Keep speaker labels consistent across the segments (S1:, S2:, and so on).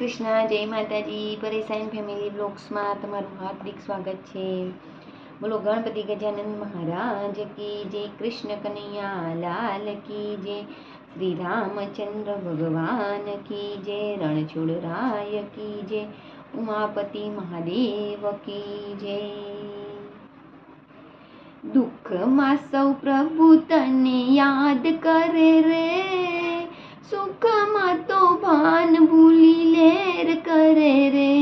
S1: કૃષ્ણ, જય માતાજી. પરેશાન ફેમિલી બ્લોગ્સમાં તમારું હાર્દિક સ્વાગત છે. બોલો, ગણપતિ ગજાનંદ મહારાજ કી જય, કૃષ્ણ કનૈયા, લાલ કી જય, શ્રી રામચંદ્ર ભગવાન કી જય, રણછોડ રાય કી જય, ઉમાપતિ મહાદેવ કી જય. દુઃખમાં સૌ પ્રભુ તને યાદ કરે રે. સુખમાં તો ભાન ભૂલી લેર કરે રે.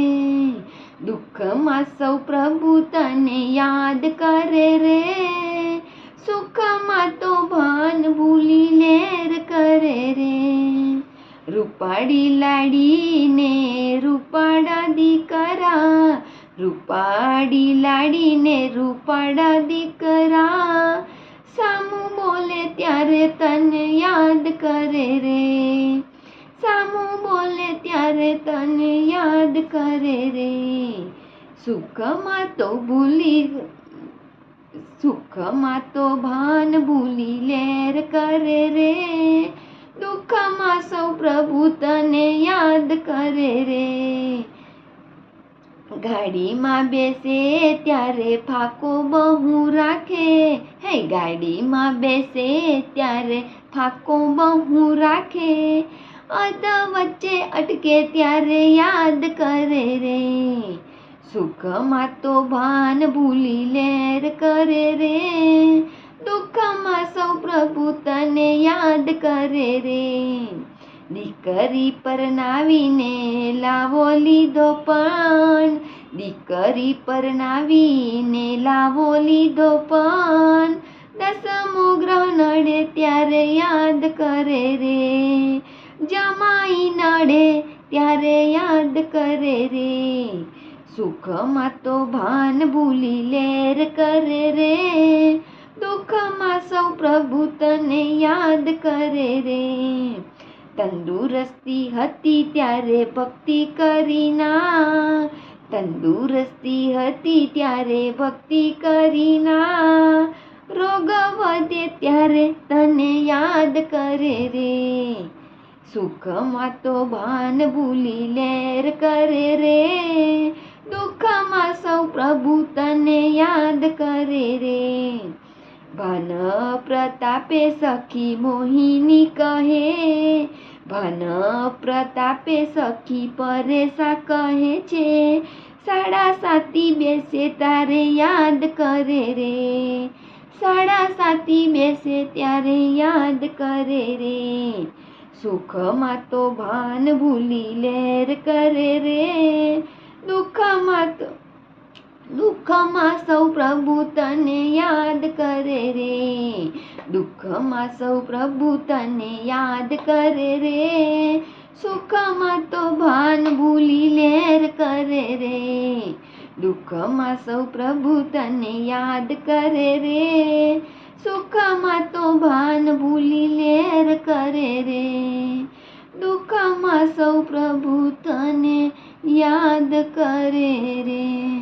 S1: દુઃખમાં સૌ પ્રભુ તને યાદ કરે રે. સુખમાં તો ભાન ભૂલી લેર કરે રે. રૂપાડી લાડીને રૂપાડા દીકરા રૂપાડી લાડીને રૂપાડા દીકરા. સામું બોલે ત્યારે તને યાદ કરે રે. ત્યારે તને યાદ કરે રે સુખમાં તો ભૂલી સુખમાં તો ભાન ભૂલી લેર કરે રે દુઃખમાં સૌ પ્રભુ તને યાદ કરે રે ગાડીમાં બેસે ત્યારે ફાકો બહુ રાખે હે ગાડીમાં બેસે ત્યારે ફાકો બહુ રાખે અધ વચ્ચે અટકે ત્યારે યાદ કરે રે. સુખમાં તો ભાન ભૂલી લેર કરે રે. દુઃખમાં સૌ પ્રભુ તને યાદ કરે રે. દીકરી પરનાવીને લાવો લીધો પણ. દીકરી પરનાવીને લાવો લીધો પણ. દસમો ગ્રહ નડે ત્યારે યાદ કરે રે. જમાઈ નડે ત્યારે યાદ કરે રે. સુખમાં તો ભાન ભૂલી લેર કરે રે. દુઃખમાં સૌ પ્રભુ તને યાદ કરે રે. તંદુરસ્તી હતી ત્યારે ભક્તિ કરીના તંદુરસ્તી હતી ત્યારે ભક્તિ કરીના રોગ વધે ત્યારે તને યાદ કરે રે. સુખમાં તો ભાન ભૂલી લેર કરે રે. દુઃખમાં સૌ પ્રભુ તને યાદ કરે રે. ભન પ્રતાપે સખી મોહિની કહે. ભન પ્રતાપે સખી પરેશા કહે છે. સાડા સાતી બેસે તારે યાદ કરે રે. સાડા સાતી બેસે ત્યારે યાદ કરે રે. સુખમાં તો ભાન ભૂલી લેર કરે રે. દુઃખમાં તો દુઃખમાં સૌ પ્રભુ તને યાદ કરે રે. દુઃખમાં સૌ પ્રભુ તને યાદ કરે રે. સુખમાં તો ભાન ભૂલી લેર કરે રે. દુઃખમાં સૌ પ્રભુ તને યાદ કરે રે. સુખમાં તો ભાન ભૂલી લેર કરે રે. દુઃખમાં સૌ પ્રભુ તને યાદ કરે રે.